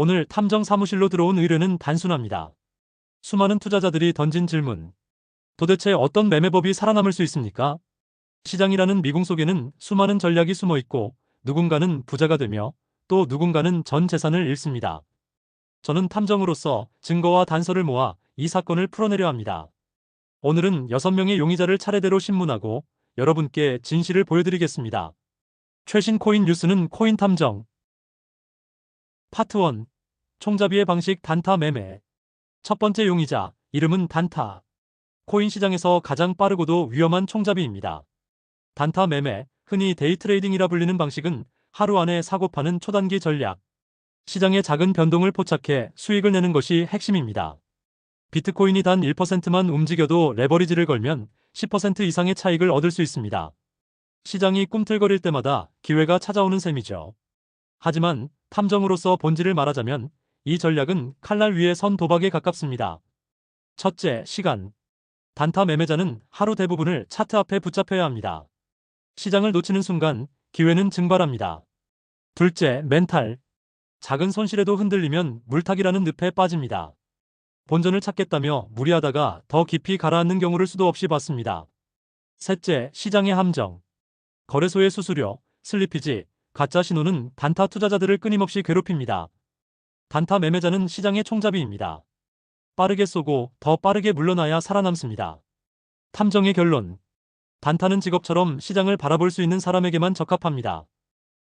오늘 탐정 사무실로 들어온 의뢰는 단순합니다. 수많은 투자자들이 던진 질문. 도대체 어떤 매매법이 살아남을 수 있습니까? 시장이라는 미궁 속에는 수많은 전략이 숨어 있고 누군가는 부자가 되며 또 누군가는 전 재산을 잃습니다. 저는 탐정으로서 증거와 단서를 모아 이 사건을 풀어내려 합니다. 오늘은 6명의 용의자를 차례대로 신문하고 여러분께 진실을 보여드리겠습니다. 최신 코인 뉴스는 코인 탐정. 파트 1. 총잡이의 방식 단타 매매. 첫 번째 용의자, 이름은 단타. 코인 시장에서 가장 빠르고도 위험한 총잡이입니다. 단타 매매, 흔히 데이 트레이딩이라 불리는 방식은 하루 안에 사고 파는 초단기 전략. 시장의 작은 변동을 포착해 수익을 내는 것이 핵심입니다. 비트코인이 단 1%만 움직여도 레버리지를 걸면 10% 이상의 차익을 얻을 수 있습니다. 시장이 꿈틀거릴 때마다 기회가 찾아오는 셈이죠. 하지만 탐정으로서 본질을 말하자면 이 전략은 칼날 위에 선 도박에 가깝습니다. 첫째, 시간. 단타 매매자는 하루 대부분을 차트 앞에 붙잡혀야 합니다. 시장을 놓치는 순간 기회는 증발합니다. 둘째, 멘탈. 작은 손실에도 흔들리면 물타기라는 늪에 빠집니다. 본전을 찾겠다며 무리하다가 더 깊이 가라앉는 경우를 수도 없이 봤습니다. 셋째, 시장의 함정. 거래소의 수수료, 슬리피지, 가짜 신호는 단타 투자자들을 끊임없이 괴롭힙니다. 단타 매매자는 시장의 총잡이입니다. 빠르게 쏘고 더 빠르게 물러나야 살아남습니다. 탐정의 결론. 단타는 직업처럼 시장을 바라볼 수 있는 사람에게만 적합합니다.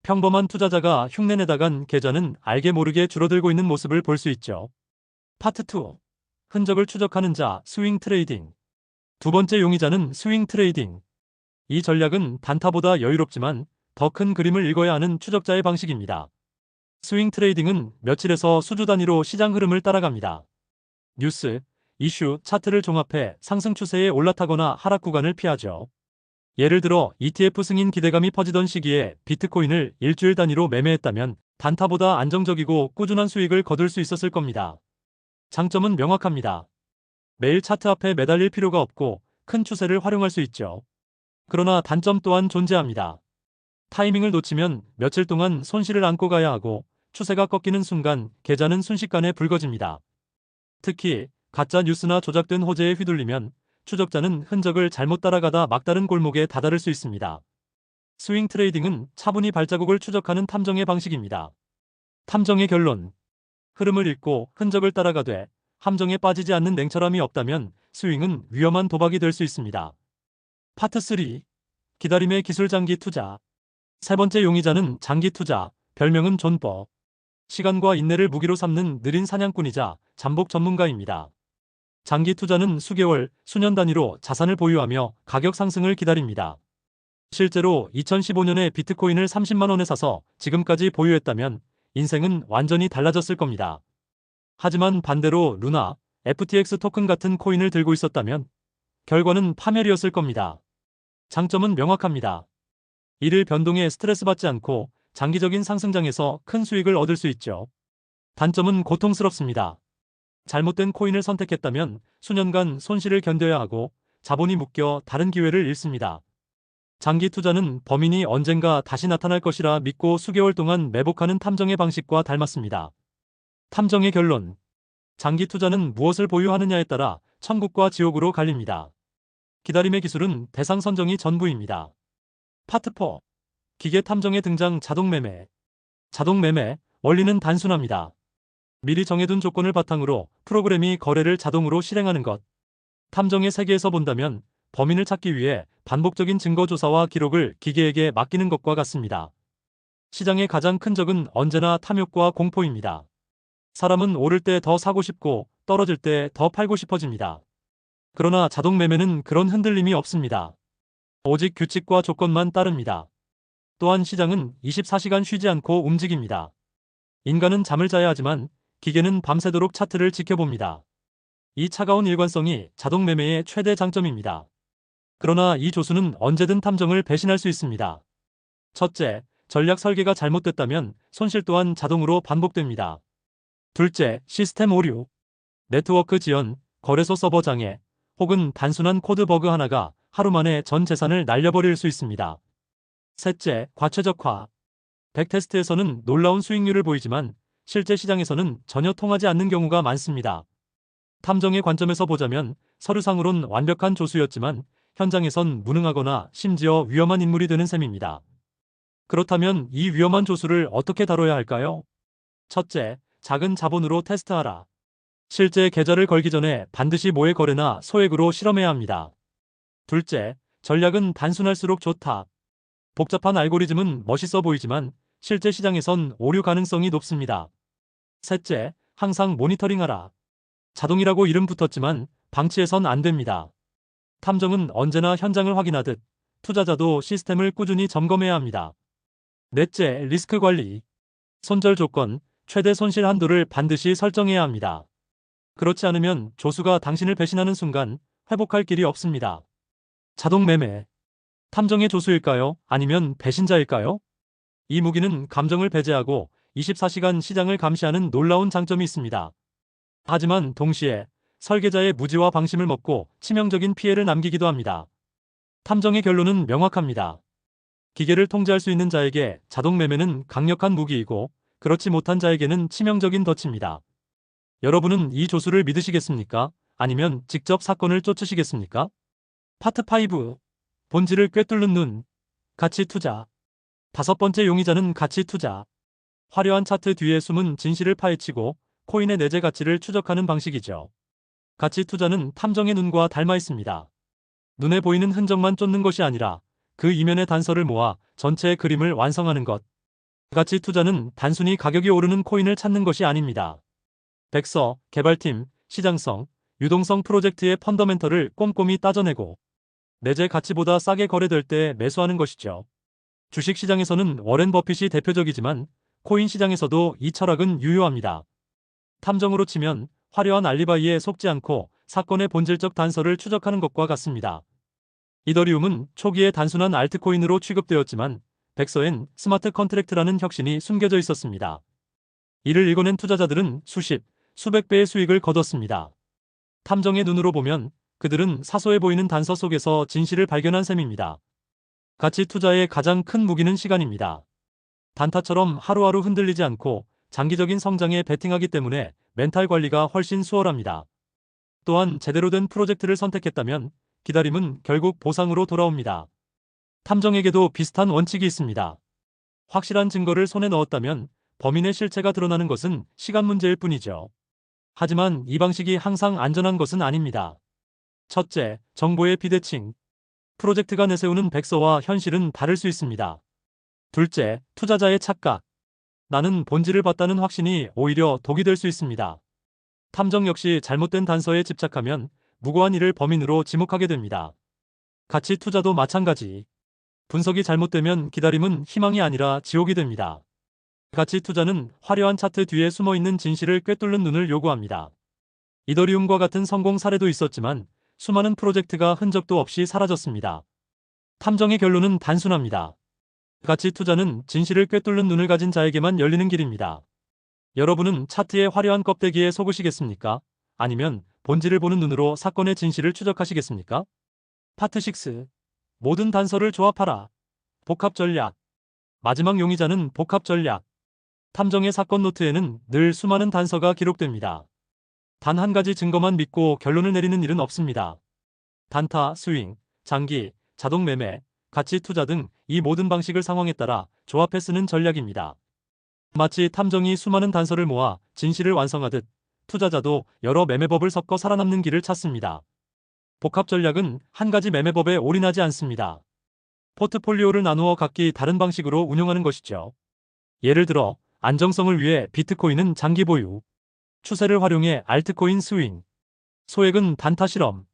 평범한 투자자가 흉내내다간 계좌는 알게 모르게 줄어들고 있는 모습을 볼 수 있죠. 파트 2. 흔적을 추적하는 자, 스윙 트레이딩. 두 번째 용의자는 스윙 트레이딩. 이 전략은 단타보다 여유롭지만 더 큰 그림을 읽어야 하는 추적자의 방식입니다. 스윙 트레이딩은 며칠에서 수주 단위로 시장 흐름을 따라갑니다. 뉴스, 이슈, 차트를 종합해 상승 추세에 올라타거나 하락 구간을 피하죠. 예를 들어 ETF 승인 기대감이 퍼지던 시기에 비트코인을 일주일 단위로 매매했다면 단타보다 안정적이고 꾸준한 수익을 거둘 수 있었을 겁니다. 장점은 명확합니다. 매일 차트 앞에 매달릴 필요가 없고 큰 추세를 활용할 수 있죠. 그러나 단점 또한 존재합니다. 타이밍을 놓치면 며칠 동안 손실을 안고 가야 하고 추세가 꺾이는 순간 계좌는 순식간에 붉어집니다. 특히 가짜 뉴스나 조작된 호재에 휘둘리면 추적자는 흔적을 잘못 따라가다 막다른 골목에 다다를 수 있습니다. 스윙 트레이딩은 차분히 발자국을 추적하는 탐정의 방식입니다. 탐정의 결론. 흐름을 읽고 흔적을 따라가되 함정에 빠지지 않는 냉철함이 없다면 스윙은 위험한 도박이 될 수 있습니다. 파트 3. 기다림의 기술 장기 투자. 세 번째 용의자는 장기 투자, 별명은 존버. 시간과 인내를 무기로 삼는 느린 사냥꾼이자 잠복 전문가입니다. 장기 투자는 수개월, 수년 단위로 자산을 보유하며 가격 상승을 기다립니다. 실제로 2015년에 비트코인을 30만 원에 사서 지금까지 보유했다면 인생은 완전히 달라졌을 겁니다. 하지만 반대로 루나, FTX 토큰 같은 코인을 들고 있었다면 결과는 파멸이었을 겁니다. 장점은 명확합니다. 일일 변동에 스트레스 받지 않고 장기적인 상승장에서 큰 수익을 얻을 수 있죠. 단점은 고통스럽습니다. 잘못된 코인을 선택했다면 수년간 손실을 견뎌야 하고 자본이 묶여 다른 기회를 잃습니다. 장기 투자는 범인이 언젠가 다시 나타날 것이라 믿고 수개월 동안 매복하는 탐정의 방식과 닮았습니다. 탐정의 결론. 장기 투자는 무엇을 보유하느냐에 따라 천국과 지옥으로 갈립니다. 기다림의 기술은 대상 선정이 전부입니다. 파트 4. 기계 탐정의 등장 자동 매매. 자동 매매, 원리는 단순합니다. 미리 정해둔 조건을 바탕으로 프로그램이 거래를 자동으로 실행하는 것. 탐정의 세계에서 본다면 범인을 찾기 위해 반복적인 증거 조사와 기록을 기계에게 맡기는 것과 같습니다. 시장의 가장 큰 적은 언제나 탐욕과 공포입니다. 사람은 오를 때 더 사고 싶고 떨어질 때 더 팔고 싶어집니다. 그러나 자동 매매는 그런 흔들림이 없습니다. 오직 규칙과 조건만 따릅니다. 또한 시장은 24시간 쉬지 않고 움직입니다. 인간은 잠을 자야 하지만 기계는 밤새도록 차트를 지켜봅니다. 이 차가운 일관성이 자동 매매의 최대 장점입니다. 그러나 이 조수는 언제든 탐정을 배신할 수 있습니다. 첫째, 전략 설계가 잘못됐다면 손실 또한 자동으로 반복됩니다. 둘째, 시스템 오류. 네트워크 지연, 거래소 서버 장애, 혹은 단순한 코드 버그 하나가 하루 만에 전 재산을 날려버릴 수 있습니다. 셋째, 과최적화. 백 테스트에서는 놀라운 수익률을 보이지만 실제 시장에서는 전혀 통하지 않는 경우가 많습니다. 탐정의 관점에서 보자면 서류상으론 완벽한 조수였지만 현장에선 무능하거나 심지어 위험한 인물이 되는 셈입니다. 그렇다면 이 위험한 조수를 어떻게 다뤄야 할까요? 첫째, 작은 자본으로 테스트하라. 실제 계좌를 걸기 전에 반드시 모의 거래나 소액으로 실험해야 합니다. 둘째, 전략은 단순할수록 좋다. 복잡한 알고리즘은 멋있어 보이지만 실제 시장에선 오류 가능성이 높습니다. 셋째, 항상 모니터링하라. 자동이라고 이름 붙었지만 방치해선 안 됩니다. 탐정은 언제나 현장을 확인하듯 투자자도 시스템을 꾸준히 점검해야 합니다. 넷째, 리스크 관리. 손절 조건, 최대 손실 한도를 반드시 설정해야 합니다. 그렇지 않으면 조수가 당신을 배신하는 순간 회복할 길이 없습니다. 자동 매매. 탐정의 조수일까요? 아니면 배신자일까요? 이 무기는 감정을 배제하고 24시간 시장을 감시하는 놀라운 장점이 있습니다. 하지만 동시에 설계자의 무지와 방심을 먹고 치명적인 피해를 남기기도 합니다. 탐정의 결론은 명확합니다. 기계를 통제할 수 있는 자에게 자동 매매는 강력한 무기이고 그렇지 못한 자에게는 치명적인 덫입니다. 여러분은 이 조수를 믿으시겠습니까? 아니면 직접 사건을 쫓으시겠습니까? 파트 5. 본질을 꿰뚫는 눈. 가치 투자. 다섯 번째 용의자는 가치 투자. 화려한 차트 뒤에 숨은 진실을 파헤치고 코인의 내재 가치를 추적하는 방식이죠. 가치 투자는 탐정의 눈과 닮아 있습니다. 눈에 보이는 흔적만 쫓는 것이 아니라 그 이면의 단서를 모아 전체의 그림을 완성하는 것. 가치 투자는 단순히 가격이 오르는 코인을 찾는 것이 아닙니다. 백서, 개발팀, 시장성, 유동성 프로젝트의 펀더멘털을 꼼꼼히 따져내고 내재 가치보다 싸게 거래될 때 매수하는 것이죠. 주식 시장에서는 워렌 버핏이 대표적이지만 코인 시장에서도 이 철학은 유효합니다. 탐정으로 치면 화려한 알리바이에 속지 않고 사건의 본질적 단서를 추적하는 것과 같습니다. 이더리움은 초기에 단순한 알트코인으로 취급되었지만 백서엔 스마트 컨트랙트라는 혁신이 숨겨져 있었습니다. 이를 읽어낸 투자자들은 수십, 수백 배의 수익을 거뒀습니다. 탐정의 눈으로 보면 그들은 사소해 보이는 단서 속에서 진실을 발견한 셈입니다. 가치 투자의 가장 큰 무기는 시간입니다. 단타처럼 하루하루 흔들리지 않고 장기적인 성장에 베팅하기 때문에 멘탈 관리가 훨씬 수월합니다. 또한 제대로 된 프로젝트를 선택했다면 기다림은 결국 보상으로 돌아옵니다. 탐정에게도 비슷한 원칙이 있습니다. 확실한 증거를 손에 넣었다면 범인의 실체가 드러나는 것은 시간 문제일 뿐이죠. 하지만 이 방식이 항상 안전한 것은 아닙니다. 첫째, 정보의 비대칭. 프로젝트가 내세우는 백서와 현실은 다를 수 있습니다. 둘째, 투자자의 착각. 나는 본질을 봤다는 확신이 오히려 독이 될 수 있습니다. 탐정 역시 잘못된 단서에 집착하면 무고한 이를 범인으로 지목하게 됩니다. 가치 투자도 마찬가지. 분석이 잘못되면 기다림은 희망이 아니라 지옥이 됩니다. 가치 투자는 화려한 차트 뒤에 숨어 있는 진실을 꿰뚫는 눈을 요구합니다. 이더리움과 같은 성공 사례도 있었지만 수많은 프로젝트가 흔적도 없이 사라졌습니다. 탐정의 결론은 단순합니다. 가치 투자는 진실을 꿰뚫는 눈을 가진 자에게만 열리는 길입니다. 여러분은 차트의 화려한 껍데기에 속으시겠습니까? 아니면 본질을 보는 눈으로 사건의 진실을 추적하시겠습니까? 파트 6. 모든 단서를 조합하라. 복합 전략. 마지막 용의자는 복합 전략. 탐정의 사건 노트에는 늘 수많은 단서가 기록됩니다. 단 한 가지 증거만 믿고 결론을 내리는 일은 없습니다. 단타, 스윙, 장기, 자동 매매, 가치 투자 등 이 모든 방식을 상황에 따라 조합해 쓰는 전략입니다. 마치 탐정이 수많은 단서를 모아 진실을 완성하듯 투자자도 여러 매매법을 섞어 살아남는 길을 찾습니다. 복합 전략은 한 가지 매매법에 올인하지 않습니다. 포트폴리오를 나누어 각기 다른 방식으로 운영하는 것이죠. 예를 들어 안정성을 위해 비트코인은 장기 보유, 추세를 활용해 알트코인 스윙, 소액은 단타 실험,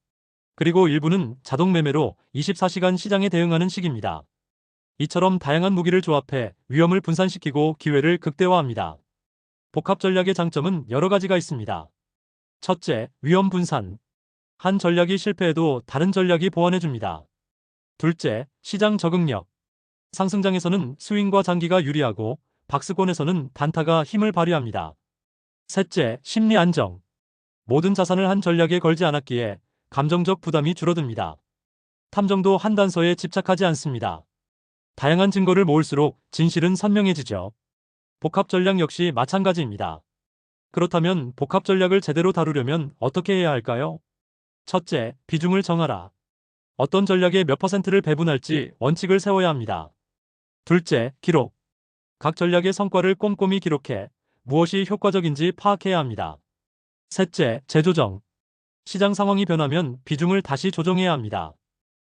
그리고 일부는 자동 매매로 24시간 시장에 대응하는 식입니다. 이처럼 다양한 무기를 조합해 위험을 분산시키고 기회를 극대화합니다. 복합 전략의 장점은 여러 가지가 있습니다. 첫째, 위험 분산. 한 전략이 실패해도 다른 전략이 보완해줍니다. 둘째, 시장 적응력. 상승장에서는 스윙과 장기가 유리하고 박스권에서는 단타가 힘을 발휘합니다. 셋째, 심리 안정. 모든 자산을 한 전략에 걸지 않았기에 감정적 부담이 줄어듭니다. 탐정도 한 단서에 집착하지 않습니다. 다양한 증거를 모을수록 진실은 선명해지죠. 복합 전략 역시 마찬가지입니다. 그렇다면 복합 전략을 제대로 다루려면 어떻게 해야 할까요? 첫째, 비중을 정하라. 어떤 전략에 몇 퍼센트를 배분할지 원칙을 세워야 합니다. 둘째, 기록. 각 전략의 성과를 꼼꼼히 기록해 무엇이 효과적인지 파악해야 합니다. 셋째, 재조정. 시장 상황이 변하면 비중을 다시 조정해야 합니다.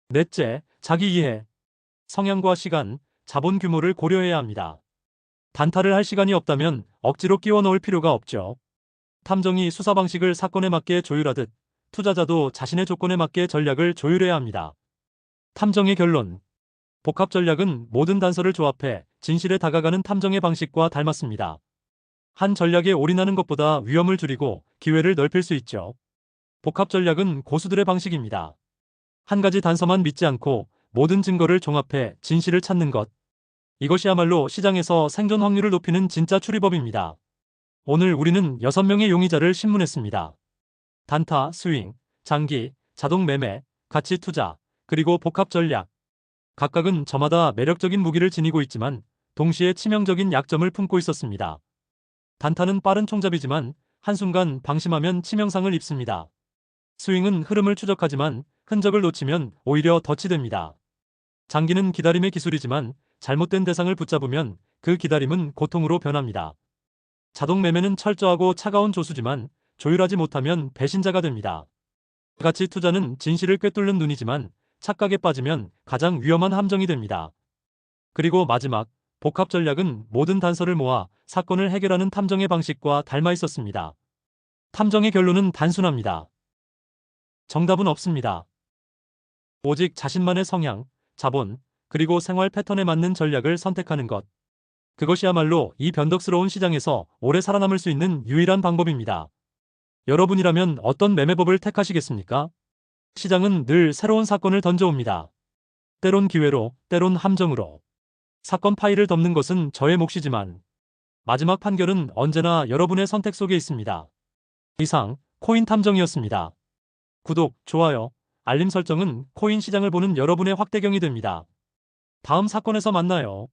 넷째, 자기 이해. 성향과 시간, 자본 규모를 고려해야 합니다. 단타를 할 시간이 없다면 억지로 끼워 넣을 필요가 없죠. 탐정이 수사 방식을 사건에 맞게 조율하듯 투자자도 자신의 조건에 맞게 전략을 조율해야 합니다. 탐정의 결론. 복합 전략은 모든 단서를 조합해 진실에 다가가는 탐정의 방식과 닮았습니다. 한 전략에 올인하는 것보다 위험을 줄이고 기회를 넓힐 수 있죠. 복합 전략은 고수들의 방식입니다. 한 가지 단서만 믿지 않고 모든 증거를 종합해 진실을 찾는 것. 이것이야말로 시장에서 생존 확률을 높이는 진짜 추리법입니다. 오늘 우리는 6명의 용의자를 신문했습니다. 단타, 스윙, 장기, 자동 매매, 가치 투자, 그리고 복합 전략. 각각은 저마다 매력적인 무기를 지니고 있지만 동시에 치명적인 약점을 품고 있었습니다. 단타는 빠른 총잡이지만 한순간 방심하면 치명상을 입습니다. 스윙은 흐름을 추적하지만 흔적을 놓치면 오히려 덫이 장기는 기다림의 기술이지만 잘못된 대상을 붙잡으면 그 기다림은 고통으로 변합니다. 자동 매매는 철저하고 차가운 조수지만 조율하지 못하면 배신자가 됩니다. 가치 투자는 진실을 꿰뚫는 눈이지만 착각에 빠지면 가장 위험한 함정이 됩니다. 그리고 마지막, 복합 전략은 모든 단서를 모아 사건을 해결하는 탐정의 방식과 닮아 있었습니다. 탐정의 결론은 단순합니다. 정답은 없습니다. 오직 자신만의 성향, 자본, 그리고 생활 패턴에 맞는 전략을 선택하는 것. 그것이야말로 이 변덕스러운 시장에서 오래 살아남을 수 있는 유일한 방법입니다. 여러분이라면 어떤 매매법을 택하시겠습니까? 시장은 늘 새로운 사건을 던져옵니다. 때론 기회로, 때론 함정으로. 사건 파일을 덮는 것은 저의 몫이지만 마지막 판결은 언제나 여러분의 선택 속에 있습니다. 이상 코인 탐정이었습니다. 구독, 좋아요, 알림 설정은 코인 시장을 보는 여러분의 확대경이 됩니다. 다음 사건에서 만나요.